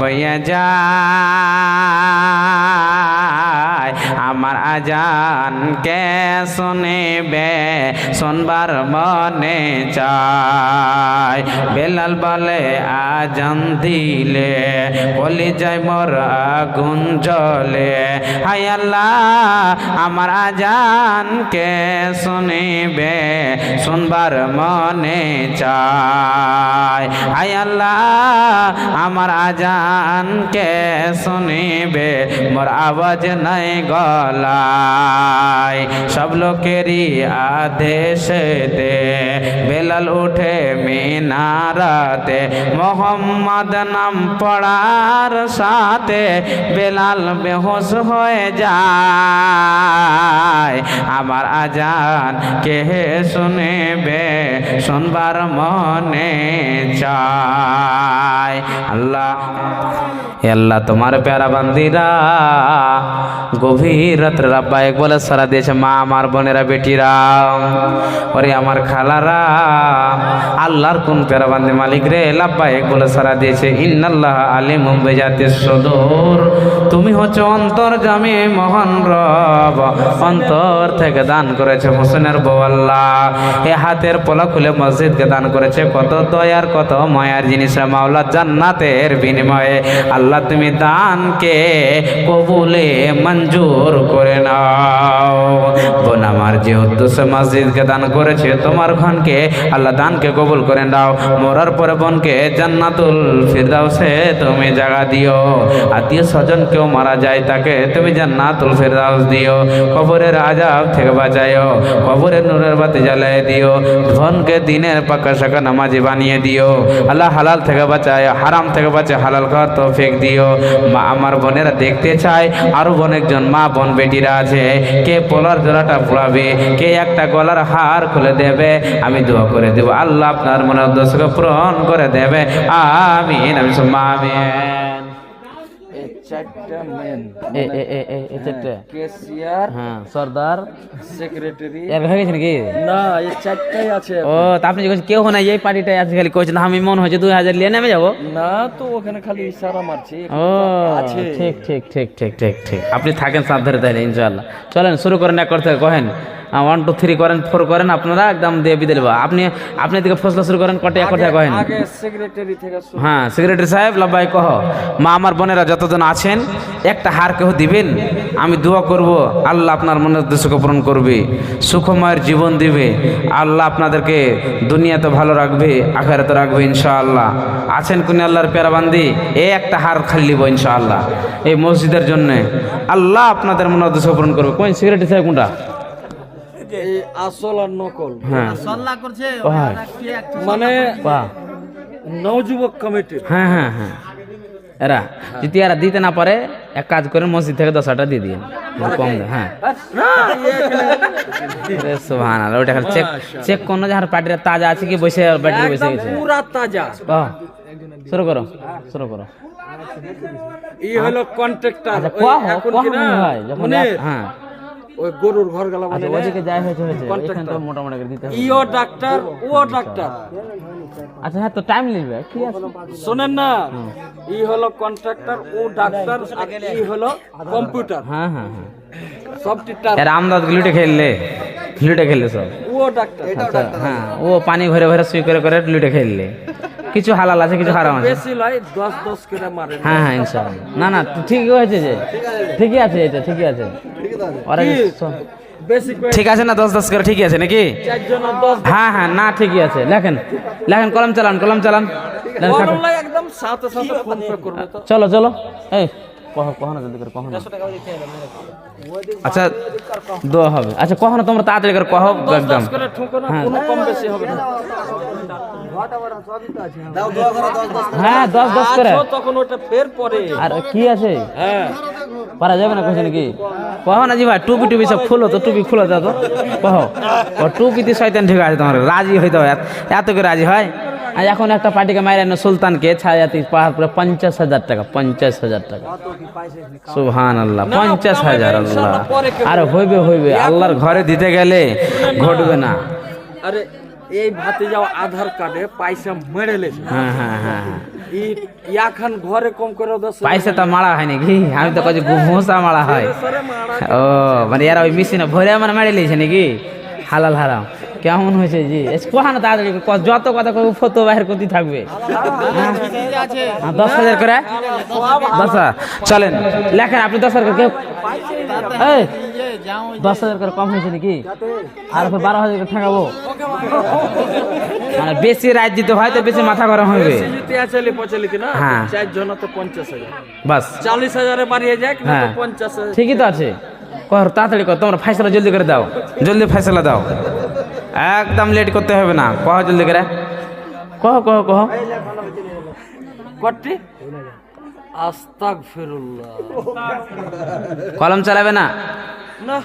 বইয়া যায়। আমার আজান কে শুনেবে শুনবার মনে চায়। বেলাল বলে, আজান দিলে, বলি যায় মোর আগুন জলে হাই আল্লাহ, আমার আজান কে শুনিবে? শুনবার মনে চায়। হাই আল্লাহ, আমার আজান কে শুনিবে? মোর আওয়াজ নাই গলায়। সব লোকেরই আদেশ দে। বেলাল উঠে মিনারাতে মোহাম্মদ নাম পড়ার সাথে বেলাল বেহোশ হয়ে যায়। আমার আজান কে শুনেবে, শুনবার মনে চায়। আল্লাহ আল্লাহ, তোমার প্যারা বান্দিরা, গভীর রাত্রে রাব্বা এক বলে, সারা দিয়েছে মা, আমার বোনেরা, বেটিরা, ওরে আমার খালারা, আল্লাহর কোন প্যারা বান্দি মালিক রে? লাব্বা এক বলে, সারা দিয়েছে ইন্নাল্লাহ আলী মুম্বাই জাতির সদর। তুমি হচ্ছে অন্তর জামি মহান রব। অন্তর থেকে দান করেছে হোসেনের আল্লাহ। এ হাতের পোলা খুলে মসজিদকে দান করেছে। কত দয়ার, কত মায়ার জিনিস মাওলা, জান্নাতের বিনিময়ে। আল্লাহ, তুমি দানকে কবুলে মঞ্জুর করে নাও। বোন আমার যে উদ্দেশ্যে মসজিদকে দান করেছে, তোমার ঘনকে আল্লাহ দানকে কবুল করে নাও। মরার পরে বোনকে জান্নাতুল ফিরদাউসে তুমি জায়গা দিও। আত্মীয় স্বজন কেউ মারা যায় তাকে, তুমি জান্নাতুল ফিরদাউস দিও, কবরের আজাব থেকে বাঁচাইও কবরের নূরের বাতি জ্বালিয়ে দিও, ধনকে দিনের পাকা শাখা নামাজি বানিয়ে দিও, আল্লাহ হালাল থেকে বাঁচায়, হারাম থেকে বাঁচে হালাল খাওয়ার তৌফিক দিও। মা, আমার বোনেরা দেখতে চায়, আরও অনেকজন মা বোন বেটিরা আছে, কে পোলার জোড়াটা পোড়াবে কে একটা গলার হার খুলে দেবে, আমি দোয়া করে দেবো, আল্লাহ আপনার মনের উদ্দেশ্যকে পূরণ করে দেবে আমি সুম্মা আমিন। এই চারটা মেন চারটে। কেসিয়ার হ্যাঁ সর্দার। সেক্রেটারি এর হয়ে গেছে নাকি? না এই চারটাই আছে ও তা আপনি যখন কেউ নাই এই পার্টিটাই আছে খালি কইছেন আমি মন হয়েছে দুই হাজার নিয়ে নেমে যাব। না তো ওখানে খালি ইশারা মারছি ও আছে। ঠিক ঠিক ঠিক ঠিক ঠিক ঠিক। আপনি থাকেন সাবধানে তাহলে ইনশাল্লাহ চলেন শুরু করেন এক করতে কহেন। ওয়ান টু থ্রি করেন ফোর করেন আপনারা একদম দিয়ে বিদে দেবো আপনি আপনি এদিকে ফসলা শুরু করেন কটে কথা কহেন। থেকে হ্যাঁ সেক্রেটারি সাহেব লাব্বাই কহ মা আমার বোনেরা যতজন আছেন একটা হার কেহ দিবেন? আমি দোয়া করব আল্লাহ আপনার মনের উদ্দেশ্যকে পূরণ করবে সুখময়ের জীবন দিবে আল্লাহ আপনাদেরকে দুনিয়াতে ভালো রাখবে আখারাতে রাখবে ইনশাআল্লাহ। আছেন কোন আল্লাহর পেয়ারাবান্দি? এ একটা হার খালি লিব ইনশাআল্লাহ। এই মসজিদের জন্যে আল্লাহ আপনাদের মনের উদ্দেশ্য পূরণ করবে। কোন সেক্রেটারি সাহেব কোনটা? এই আসল আর নকল। হ্যাঁ। মানে নবযুবক কমিটির। হ্যাঁ হ্যাঁ হ্যাঁ। এরা যদি এরা দিতে না পারে এক কাজ করে মসজিদ থেকে দশ হাজার দিয়ে দিন। কম হ্যাঁ। সুহান ওইটা খালি চেক চেক কোন যাহার পার্টির তাজা আছে কি বসে ব্যাটারি বসে গেছে। পুরা তাজা। বাহ, শুরু করো শুরু করো। এই হলো কন্ট্রাক্টর আচ্ছা কোয়া কোয়া মনে হয় যখন এক- হ্যাঁ। ওই গরুর ঘর গেলা আচ্ছা মানে ওদিকে যাই হয়েছে হয়েছে। এখানে তো মোটামুটি করে দিতে হবে। ইও ডাক্তার ও ডাক্তার আচ্ছা হ্যাঁ তো টাইম নেবে। কি আছে? শোনেন না ই হলো কন্ট্রাক্টর ও ডাক্তার আর ই হলো কম্পিউটার হ্যাঁ হ্যাঁ হ্যাঁ। সফটওয়্যার এরা আমদাদ লুটে খেললে লুটে খেললে সব। ও ডাক্তার আচ্ছা, হ্যাঁ ও পানি ভরে ভরে সুই করে করে লুটে খেললে। কিছু হালাল আছে কিছু হারাম আছে। বেশি লয় 10 10 করে মারে হ্যাঁ হ্যাঁ ইনশাআল্লাহ। না না ঠিকই হয়েছে যে। ঠিকই আছে এটা ঠিকই আছে। ওরা ঠিক আছে না দশ দশ করে ঠিকই আছে নাকি? হ্যাঁ হ্যাঁ না ঠিকই আছে। লেখেন লেখেন কলম চালান কলম চালান। চলো চলো। এই কখনো জলদি করে কখনো। আচ্ছা দোয়া হবে। আচ্ছা কখনো তোমরা তাড়াতাড়ি করে কহ একদম। হ্যাঁ। বেশি হবে হ্যাঁ দশ দশ করে। তখন ওটা ফের পরে। আর কি আছে? হ্যাঁ। পারা যাবে না কইছে নাকি? কহ না জি ভাই টুপি টুপি সব খুলো তো টুপি খুলো দাও তো। কহ। ও টুপিতে শয়তান ঠিক আছে তোমার। রাজি হইতে হয় এত- এত করে রাজি হয়? আর এখন একটা পার্টিকে মাইরে আনো সুলতানকে ছায়াতি পাহাড় পুরো পঞ্চাশ হাজার টাকা পঞ্চাশ হাজার টাকা। সুহান আল্লাহ পঞ্চাশ হাজার আল্লাহ। আর হইবে হইবে আল্লাহর ঘরে দিতে গেলে ঘটবে না। আরে এই ভাতে যাও আধার কার্ডে পয়সা মেরে লেছে। হ্যাঁ হ্যাঁ হ্যাঁ হ্যাঁ। ই এখন ঘরে কম করে দশ পয়সা তো মারা হয় নাকি আমি তো কাছে ঘুমোসা মারা হয়। ও মানে এরা ওই মেশিনে ভরে মানে মারি লিয়েছে নাকি? হালাল হারাম। কেমন হয়েছে জি? কোহা না তাড়াতাড়ি ক- যত কথা কবে ফটো বাহির করতে থাকবে। হ্যাঁ? দশ হাজার করে? দশ হাজার। চলেন লেখেন আপনি দশ হাজার করে কেউ দশ হাজার করে কম হয়েছে নাকি? আর বারো হাজার করে ঠেকাবো। মানে বেশি রাত দিতে হয় তো বেশি মাথা গরম হবে। হ্যাঁ। চার জন তো পঞ্চাশ হাজার। বাস। চাল্লিশ হাজারে বাড়িয়ে তো হ্যাঁ। পঞ্চাশ ঠিকই তো আছে। কর তাড়াতাড়ি কর তোমরা ফয়সলা জলদি করে দাও। জলদি ফাইসলা দাও। একদম লেট করতে হবে না। কহ জলদি করে। কহ কহ কহ। কটি কলম চালাবে না? না।